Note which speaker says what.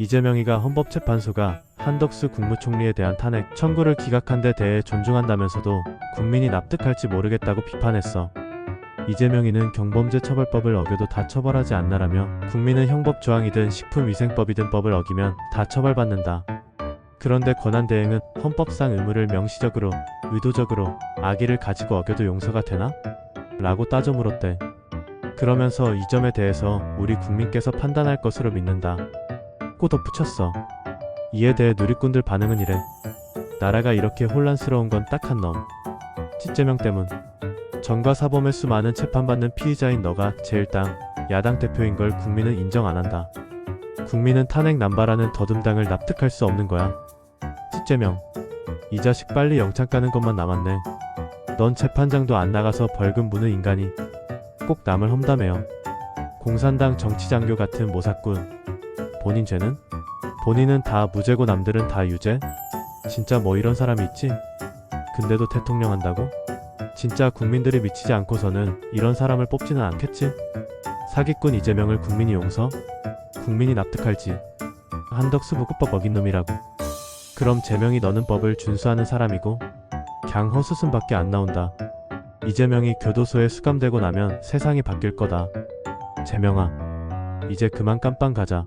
Speaker 1: 이재명이가 헌법재판소가 한덕수 국무총리에 대한 탄핵 청구를 기각한 데 대해 존중한다면서도 국민이 납득할지 모르겠다고 비판했어. 이재명이는 경범죄 처벌법을 어겨도 다 처벌하지 않나라며 국민은 형법 조항이든 식품위생법이든 법을 어기면 다 처벌받는다. 그런데 권한대행은 헌법상 의무를 명시적으로 의도적으로 악의를 가지고 어겨도 용서가 되나? 라고 따져 물었대. 그러면서 이 점에 대해서 우리 국민께서 판단할 것으로 믿는다. 고 덧붙였어. 이에 대해 누리꾼들 반응은 이래. 나라가 이렇게 혼란스러운 건 딱 한 놈. 찌재명 때문. 전과 사범의 수많은 재판받는 피의자인 너가 제1당, 야당 대표인 걸 국민은 인정 안 한다. 국민은 탄핵 남발하는 더듬당을 납득할 수 없는 거야. 찌재명. 이 자식 빨리 영창 가는 것만 남았네. 넌 재판장도 안 나가서 벌금 무는 인간이 꼭 남을 험담해요. 공산당 정치장교 같은 모사꾼. 본인 죄는? 본인은 다 무죄고 남들은 다 유죄? 진짜 뭐 이런 사람이 있지? 근데도 대통령 한다고? 진짜 국민들이 미치지 않고서는 이런 사람을 뽑지는 않겠지? 사기꾼 이재명을 국민이 용서? 국민이 납득할지. 한덕수 부구법 어긴 놈이라고. 그럼 재명이 너는 법을 준수하는 사람이고 갱 허수순밖에 안 나온다. 이재명이 교도소에 수감되고 나면 세상이 바뀔 거다. 재명아, 이제 그만 깜빵 가자.